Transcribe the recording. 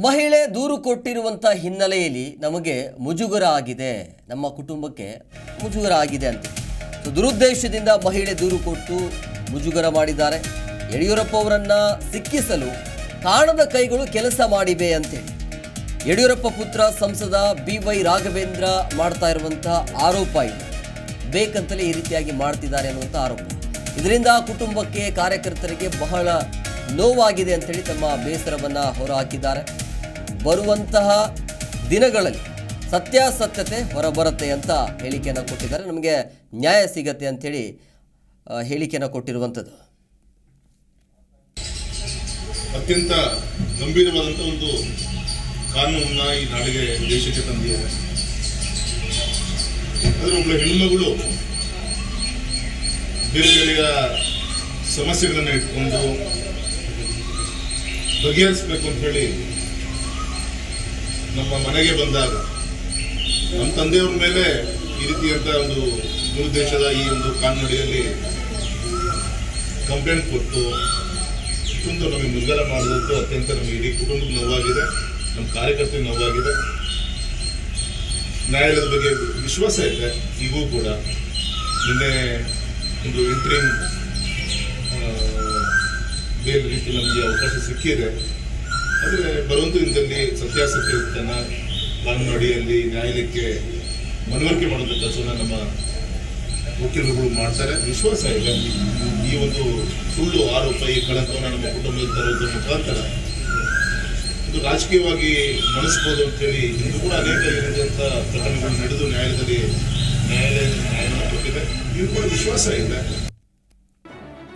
ಮಹಿಳೆ ದೂರು ಕೊಟ್ಟಿರುವಂಥ ಹಿನ್ನೆಲೆಯಲ್ಲಿ ನಮಗೆ ಮುಜುಗರ ಆಗಿದೆ ನಮ್ಮ ಕುಟುಂಬಕ್ಕೆ ಮುಜುಗರ ಆಗಿದೆ ಅಂತ. ಸೊ, ದುರುದ್ದೇಶದಿಂದ ಮಹಿಳೆ ದೂರು ಕೊಟ್ಟು ಮುಜುಗರ ಮಾಡಿದ್ದಾರೆ. ಯಡಿಯೂರಪ್ಪ ಅವರನ್ನು ಸಿಕ್ಕಿಸಲು ಕಾಣದ ಕೈಗಳು ಕೆಲಸ ಮಾಡಿವೆ ಅಂತೇಳಿ. ಯಡಿಯೂರಪ್ಪ ಪುತ್ರ ಸಂಸದ ಬಿ ವೈ ರಾಘವೇಂದ್ರ ಮಾಡ್ತಾ ಇರುವಂಥ ಆರೋಪ ಇದು. ಬೇಕಂತಲೇ ಈ ರೀತಿಯಾಗಿ ಮಾಡ್ತಿದ್ದಾರೆ ಅನ್ನುವಂಥ ಆರೋಪ. ಇದರಿಂದ ಕುಟುಂಬಕ್ಕೆ ಕಾರ್ಯಕರ್ತರಿಗೆ ಬಹಳ ನೋವಾಗಿದೆ ಅಂತೇಳಿ ತಮ್ಮ ಬೇಸರವನ್ನು ಹೊರಹಾಕಿದ್ದಾರೆ. ಬರುವಂತಹ ದಿನಗಳಲ್ಲಿ ಸತ್ಯಾಸತ್ಯತೆ ಹೊರಬರುತ್ತೆ ಅಂತ ಹೇಳಿಕೆಯನ್ನು ಕೊಟ್ಟಿದ್ದಾರೆ. ನಮಗೆ ನ್ಯಾಯ ಸಿಗತ್ತೆ ಅಂಥೇಳಿ ಹೇಳಿಕೆಯನ್ನು ಕೊಟ್ಟಿರುವಂಥದ್ದು. ಅತ್ಯಂತ ಗಂಭೀರವಾದಂಥ ಒಂದು ಕಾನೂನನ್ನ ಈ ನಾಡಿಗೆ ದೇಶಕ್ಕೆ ತಂದಿದ್ದಾರೆ ಆದರೆ ಒಬ್ಬ ಹೆಣ್ಮಗಳು ಬೇರೆ ಬೇರೆಯ ಸಮಸ್ಯೆಗಳನ್ನು ಇಟ್ಕೊಂಡು ಬಗೆಹರಿಸ್ಬೇಕು ಅಂತ ಹೇಳಿ ನಮ್ಮ ಮನೆಗೆ ಬಂದಾಗ, ನಮ್ಮ ತಂದೆಯವ್ರ ಮೇಲೆ ಈ ರೀತಿಯಂತ ಒಂದು ದುರುದ್ದೇಶದ ಈ ಒಂದು ಕಾನ್ನಡಿಯಲ್ಲಿ ಕಂಪ್ಲೇಂಟ್ ಕೊಟ್ಟು, ಇಷ್ಟೊಂದು ನಮಗೆ ಮುಜುಗರ ಮಾಡಿದಂತೂ ಅತ್ಯಂತ ನಮಗೆ ಇಡೀ ಕುಟುಂಬಕ್ಕೆ ನೋವಾಗಿದೆ, ನಮ್ಮ ಕಾರ್ಯಕರ್ತರಿಗೆ ನೋವಾಗಿದೆ. ನ್ಯಾಯಾಲಯದ ಬಗ್ಗೆ ವಿಶ್ವಾಸ ಇದೆ, ಈಗೂ ಕೂಡ. ನಿನ್ನೆ ಒಂದು ಇಂಟ್ರೀಮ್ ಬೇರೆ ರೀತಿ ನಮಗೆ ಅವಕಾಶ ಸಿಕ್ಕಿದೆ. ಆದರೆ ಬರುವಂತ ದಿನದಲ್ಲಿ ಸತ್ಯಾಸತ್ಯತನ ಕಾನೂನು ಅಡಿಯಲ್ಲಿ ನ್ಯಾಯಾಲಯಕ್ಕೆ ಮನವರಿಕೆ ಮಾಡುವಂಥ ಕೆಲಸವನ್ನು ನಮ್ಮ ವಕೀಲರುಗಳು ಮಾಡ್ತಾರೆ. ವಿಶ್ವಾಸ ಇದೆ. ಈ ಒಂದು ಸುಳ್ಳು ಆರೋಪ ಈ ಕಳಕವನ್ನು ನಮ್ಮ ಕುಟುಂಬದಲ್ಲಿ ತರುವುದರ ಮುಖಾಂತರ ಇದು ರಾಜಕೀಯವಾಗಿ ಮನಸ್ಬೋದು ಅಂತೇಳಿ ಇಂದು ಕೂಡ ಅನೇಕ ಇರುವಂಥ ಪ್ರಕರಣಗಳು ನಡೆದು ನ್ಯಾಯಾಲಯದಲ್ಲಿ ನ್ಯಾಯಾಲಯ ನ್ಯಾಯವನ್ನು ಕೊಟ್ಟಿದೆ. ಇದು ಕೂಡ ವಿಶ್ವಾಸ ಇದೆ.